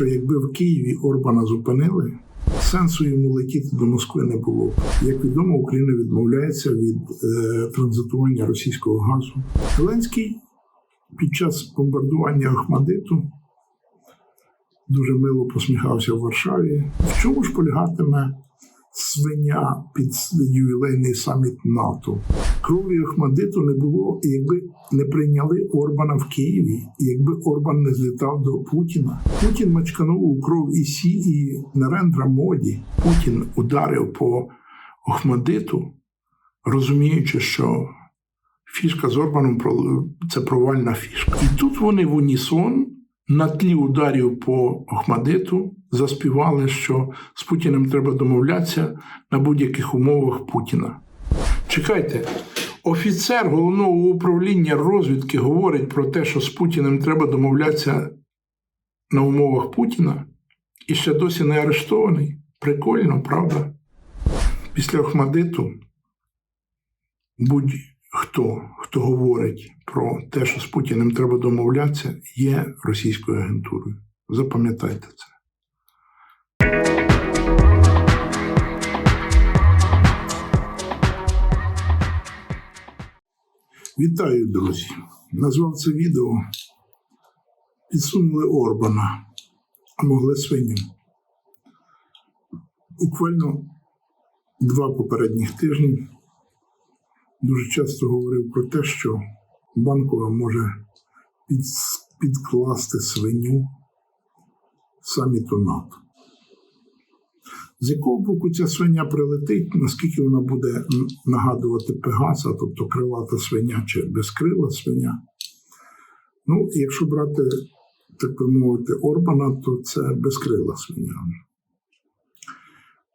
що якби в Києві Орбана зупинили, сенсу йому летіти до Москви не було. Як відомо, Україна відмовляється від е, транзитування російського газу. Зеленський під час бомбардування Ахмадиту дуже мило посміхався в Варшаві. В чому ж полягатиме свиня під ювілейний саміт НАТО? Крові Ахмадиту не було, якби не прийняли Орбана в Києві, якби Орбан не злітав до Путіна. Путін мачканув у кров і сі, і Нарендра Моді. Путін ударив по Ахмадиту, розуміючи, що фішка з Орбаном це провальна фішка. І тут вони в унісон на тлі ударів по Охмадиту заспівали, що з Путіним треба домовлятися на будь-яких умовах Путіна. Чекайте, офіцер головного управління розвідки говорить про те, що з Путіним треба домовлятися на умовах Путіна, і ще досі не арештований. Прикольно, правда? Після Охмадиту будь-хто, хто говорить про те, що з Путіним треба домовлятися, є російською агентурою. Запам'ятайте це. Вітаю, друзі! Назвав це відео Підсунули Орбана, а могли свиню. Буквально два попередніх тижні дуже часто говорив про те, що банкова може під, підкласти свиню саміту НАТО. З якого боку ця свиня прилетить, наскільки вона буде нагадувати Пегаса, тобто крилата свиня чи безкрила свиня. Ну, якщо брати, так би мовити, Орбана, то це безкрила свиня.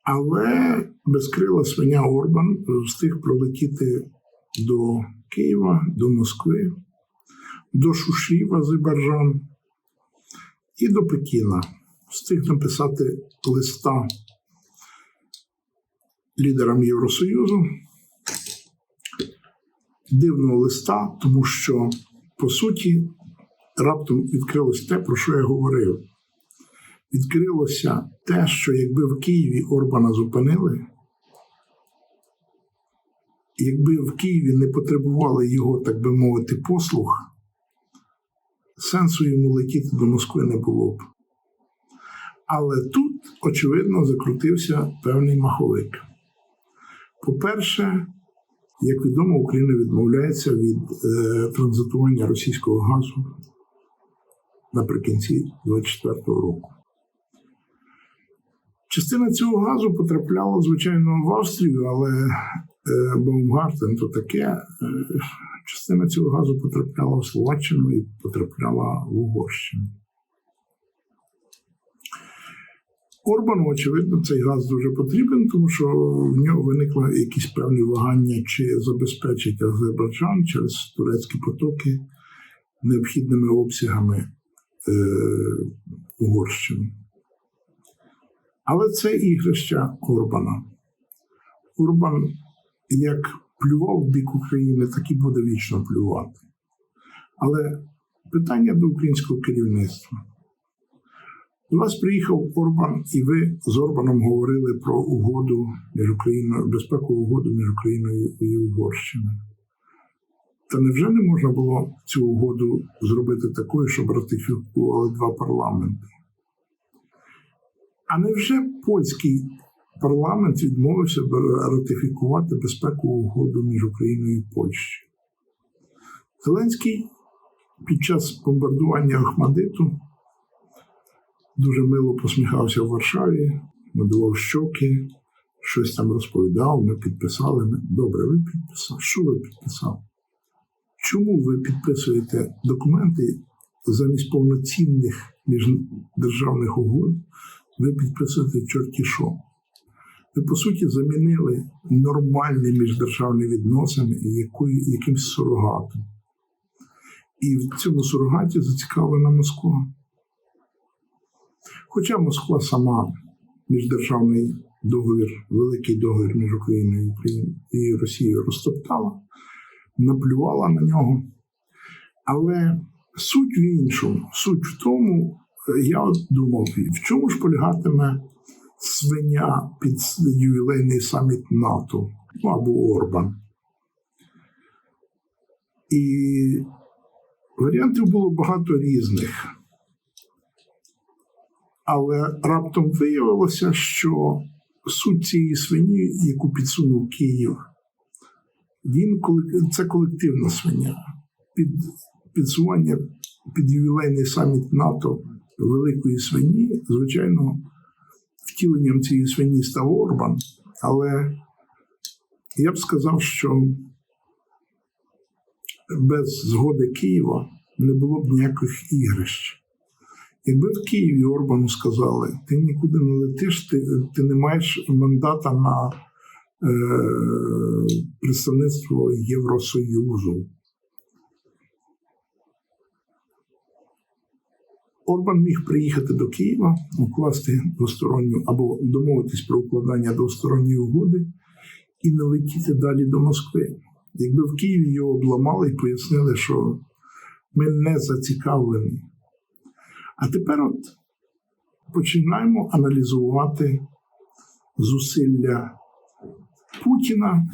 Але безкрила свиня Орбан встиг пролетіти до Києва, до Москви, до Шуші в Азербайджан і до Пекіна. Встиг написати листа лідерам Євросоюзу. Дивного листа, тому що, по суті, раптом відкрилось те, про що я говорив. Відкрилося те, що якби в Києві Орбана зупинили, якби в Києві не потребували його, так би мовити, послуг, сенсу йому летіти до Москви не було б. Але тут, очевидно, закрутився певний маховик. По-перше, як відомо, Україна відмовляється від е, транзитування російського газу наприкінці 2024 року. Частина цього газу потрапляла, звичайно, в Австрію, але е, Baumgarten то таке. Е, частина цього газу потрапляла в Словаччину і потрапляла в Угорщину. Орбану, очевидно, цей газ дуже потрібен, тому що в нього виникли якісь певні вагання, чи забезпечить Азербайджан через турецькі потоки необхідними обсягами е, Угорщини. Але це ігрища Орбана. Орбан як плював в бік України, так і буде вічно плювати. Але питання до українського керівництва. До вас приїхав Орбан, і ви з Орбаном говорили про угоду між Україною, безпекову угоду між Україною і Угорщиною. Та невже не можна було цю угоду зробити такою, щоб ратифікували два парламенти? А невже польський парламент відмовився ратифікувати безпекову угоду між Україною і Польщею? Зеленський під час бомбардування Ахмадиту дуже мило посміхався в Варшаві, надував щоки, щось там розповідав, ми підписали. Добре, ви підписали. Що ви підписали? Чому ви підписуєте документи замість повноцінних міждержавних угод? Ви підписуєте чорті що? Ви, по суті, замінили нормальні міждержавні відносини якої, якимсь сурогатом. І в цьому сурогаті зацікавлена Москва. Хоча Москва сама міждержавний договір, великий договір між Україною і Росією розтоптала, наплювала на нього. Але суть в іншому, суть в тому, я от думав, в чому ж полягатиме свиня під ювілейний саміт НАТО ну, або Орбан. І варіантів було багато різних. Але раптом виявилося, що суть цієї свині, яку підсунув Київ, він це колективна свиня. Під підсування під ювілейний саміт НАТО великої свині, звичайно, втіленням цієї свині став Орбан, але я б сказав, що без згоди Києва не було б ніяких ігрищ. Якби в Києві Орбану сказали, ти нікуди не летиш, ти, ти не маєш мандата на е, представництво Євросоюзу. Орбан міг приїхати до Києва, укласти двосторонню або домовитись про укладання двосторонньої угоди і не летіти далі до Москви. Якби в Києві його обламали і пояснили, що ми не зацікавлені. А тепер от починаємо аналізувати зусилля Путіна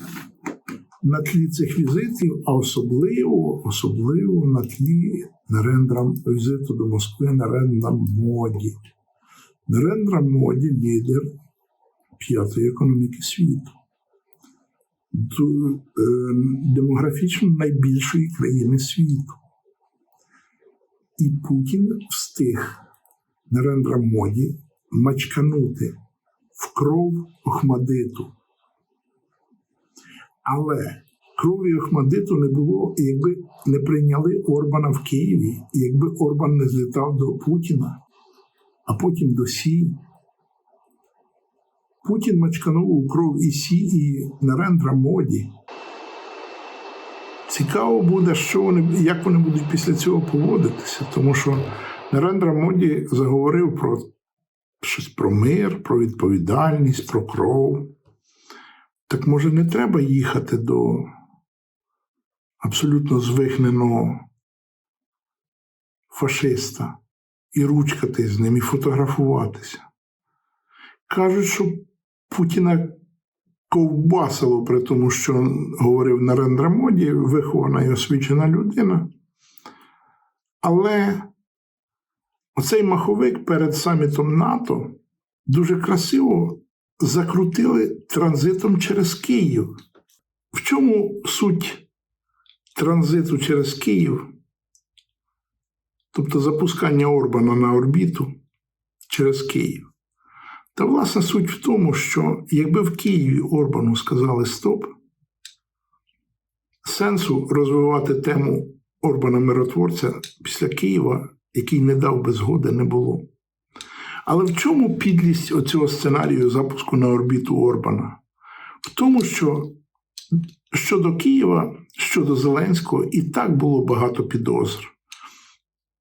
на тлі цих візитів, а особливо, особливо на тлі Нарендра візиту до Москви Нарендра Моді. Нарендра Моді лідер п'ятої економіки світу, е, демографічно найбільшої країни світу. І Путін встиг Нарендра Моді мачканути в кров Охмадиту. Але крові Охмадиту не було, якби не прийняли Орбана в Києві, якби Орбан не злітав до Путіна, а потім до Сі. Путін мачканув у кров і Сі, і Нарендра Моді. Цікаво буде, що вони, як вони будуть після цього поводитися, тому що Нарендра Моді заговорив про щось про мир, про відповідальність, про кров. Так може не треба їхати до абсолютно звихненого фашиста і ручкатись з ним, і фотографуватися. Кажуть, що Путіна ковбасило, при тому, що говорив Нарендра Моді, вихована і освічена людина. Але оцей маховик перед самітом НАТО дуже красиво закрутили транзитом через Київ. В чому суть транзиту через Київ? Тобто запускання Орбана на орбіту через Київ. Та власне суть в тому, що якби в Києві Орбану сказали стоп, сенсу розвивати тему Орбана миротворця після Києва, який не дав би згоди, не було. Але в чому підлість оцього сценарію запуску на орбіту Орбана? В тому, що щодо Києва, щодо Зеленського, і так було багато підозр.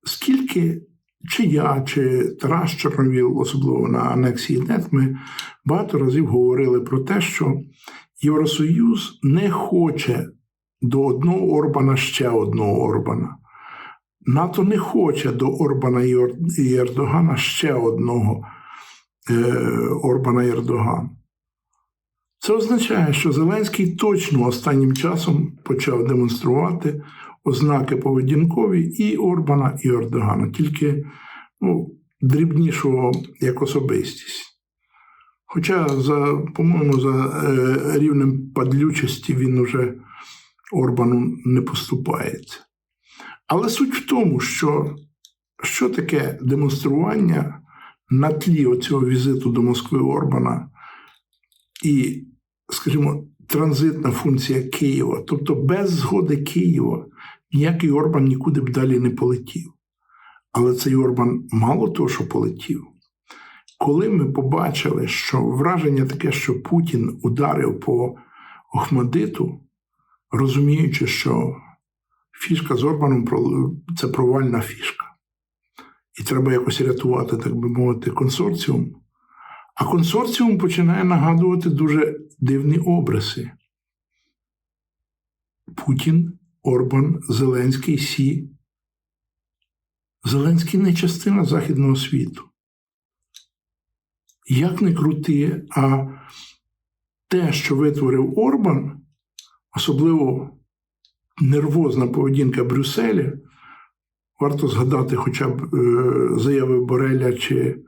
Скільки чи я, чи Тарас Чорновіл, особливо на анексії НЕТ, ми багато разів говорили про те, що Євросоюз не хоче до одного Орбана ще одного Орбана. НАТО не хоче до Орбана і Ердогана ще одного е, Орбана і Ердогана. Це означає, що Зеленський точно останнім часом почав демонструвати ознаки поведінкові і Орбана, і Ердогана, тільки ну, дрібнішого як особистість. Хоча, за, по-моєму, за е, рівнем падлючості він уже Орбану не поступається. Але суть в тому, що що таке демонстрування на тлі оцього візиту до Москви Орбана і, скажімо, транзитна функція Києва, тобто без згоди Києва ніякий Орбан нікуди б далі не полетів. Але цей Орбан мало того, що полетів. Коли ми побачили, що враження таке, що Путін ударив по Охмадиту, розуміючи, що фішка з Орбаном це провальна фішка. І треба якось рятувати, так би мовити, консорціум. А консорціум починає нагадувати дуже дивні образи. Путін, Орбан, Зеленський, Сі. Зеленський не частина Західного світу. Як не крути, а те, що витворив Орбан, особливо нервозна поведінка Брюсселя, варто згадати хоча б е, заяви Бореля чи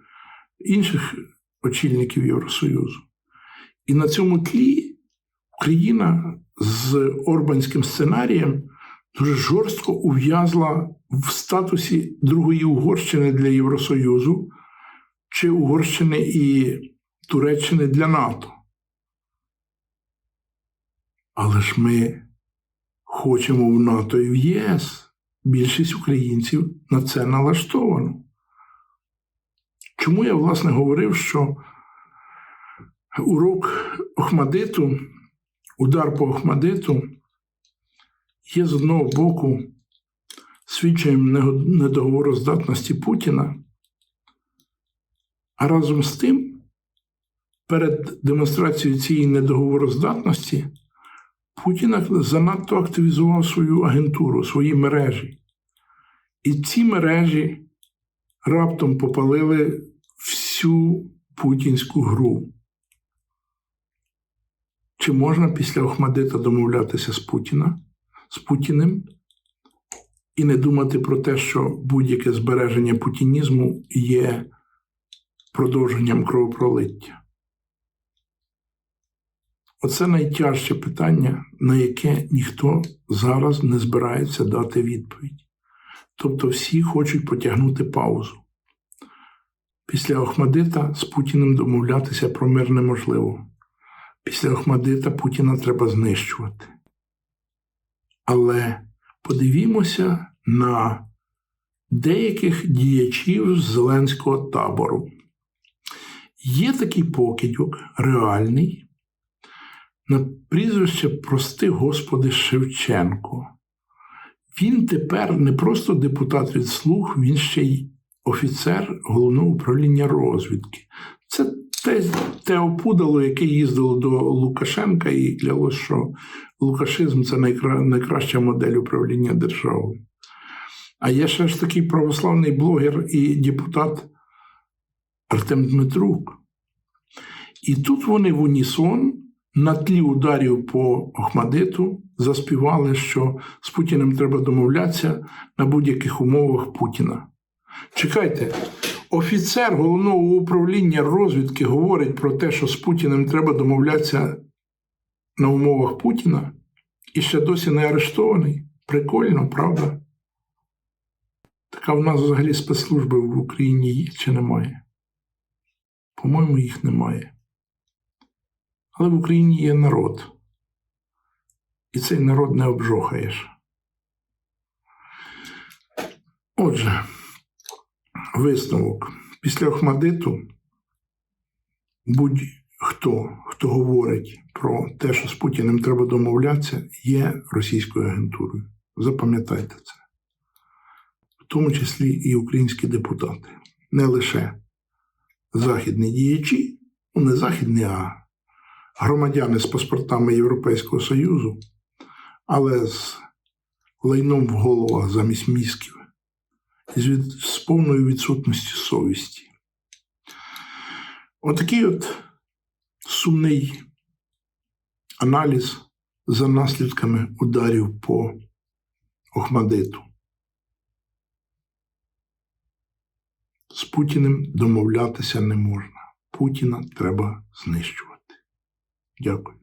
інших очільників Євросоюзу. І на цьому тлі Україна з Орбанським сценарієм дуже жорстко ув'язла в статусі другої Угорщини для Євросоюзу чи Угорщини і Туреччини для НАТО. Але ж ми хочемо в НАТО і в ЄС. Більшість українців на це налаштовано. Чому я, власне, говорив, що урок Охмадиту, удар по Охмадиту є з одного боку свідченням недоговороздатності Путіна, а разом з тим, перед демонстрацією цієї недоговороздатності, Путін занадто активізував свою агентуру, свої мережі. І ці мережі раптом попалили всю путінську гру. Чи можна після Охмадита домовлятися з Путіна, з Путіним і не думати про те, що будь-яке збереження путінізму є продовженням кровопролиття? Оце найтяжче питання, на яке ніхто зараз не збирається дати відповідь. Тобто всі хочуть потягнути паузу. Після Охмадита з Путіним домовлятися про мир неможливо. Після Охмадита Путіна треба знищувати. Але подивімося на деяких діячів з Зеленського табору. Є такий покидьок реальний на прізвище прости Господи Шевченко. Він тепер не просто депутат від слуг, він ще й офіцер головного управління розвідки. Це те, те опудало, яке їздило до Лукашенка і клялось, що Лукашизм це найкра... найкраща модель управління державою. А є ще ж такий православний блогер і депутат Артем Дмитрук. І тут вони в унісон на тлі ударів по Охмадиту заспівали, що з Путіним треба домовлятися на будь-яких умовах Путіна. Чекайте, офіцер головного управління розвідки говорить про те, що з Путіним треба домовлятися на умовах Путіна і ще досі не арештований. Прикольно, правда? Така в нас взагалі спецслужби в Україні є чи немає? По-моєму, їх немає. Але в Україні є народ. І цей народ не обжохаєш. Отже, висновок. Після Охмадиту будь-хто, хто говорить про те, що з Путіним треба домовлятися, є російською агентурою. Запам'ятайте це. В тому числі і українські депутати. Не лише західні діячі, ну не західні, а громадяни з паспортами Європейського Союзу, але з лайном в головах замість мізків, з, повною відсутністю совісті. Отакий от сумний аналіз за наслідками ударів по Охмадиту. З Путіним домовлятися не можна. Путіна треба знищувати. Дякую.